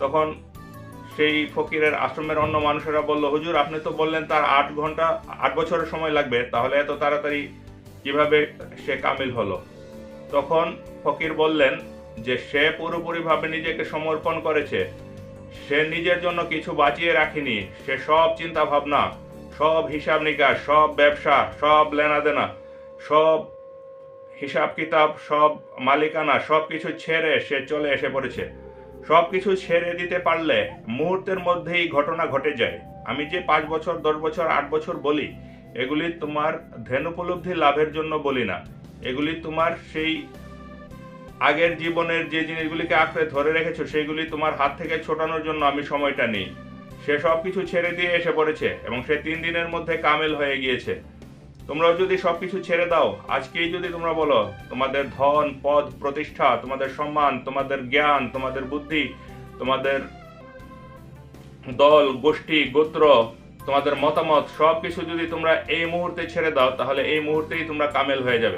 তখন সেই ফকিরের আশ্রমের অন্য মানুষেরা বলল, হুজুর, আপনি তো বললেন তার আট ঘণ্টা, আট বছরের সময় লাগবে, তাহলে এত তাড়াতাড়ি কীভাবে সে কামিল হলো? তখন ফকির বললেন যে, সে পুরোপুরিভাবে নিজেকে সমর্পণ করেছে। সে নিজের জন্য কিছু বাঁচিয়ে রাখেনি। সে সব চিন্তা ভাবনা সব হিসাব নিকাশ, সব ব্যবসা, সব লেনাদেনা, সব হিসাব কিতাব, সব মালিকানা, সব কিছু ছেড়ে সে চলে এসে পড়েছে। সব কিছু ছেড়ে দিতে পারলে মুহূর্তের মধ্যেই ঘটনা ঘটে যায়। আমি যে পাঁচ বছর, দশ বছর, আট বছর বলি, এগুলি তোমার ধেনুপলব্ধি লাভের জন্য বলি না। এগুলি তোমার সেই আগের জীবনের যে জিনিসগুলিকে আঁকড়ে ধরে রেখেছো, সেগুলি তোমার হাত থেকে ছোটানোর জন্য আমি সময়টা নেই। সে সব কিছু ছেড়ে দিয়ে এসে পড়েছে এবং সে তিন দিনের মধ্যে কামেল হয়ে গিয়েছে। তোমরাও যদি সবকিছু ছেড়ে দাও, আজকেই যদি তোমরা বলো, তোমাদের ধন, পদ, প্রতিষ্ঠা, তোমাদের সম্মান, তোমাদের জ্ঞান, তোমাদের বুদ্ধি, তোমাদের দল, গোষ্ঠী, গোত্র, তোমাদের মতামত, সবকিছু যদি তোমরা এই মুহূর্তে ছেড়ে দাও, তাহলে এই মুহূর্তেই তোমরা কামেল হয়ে যাবে।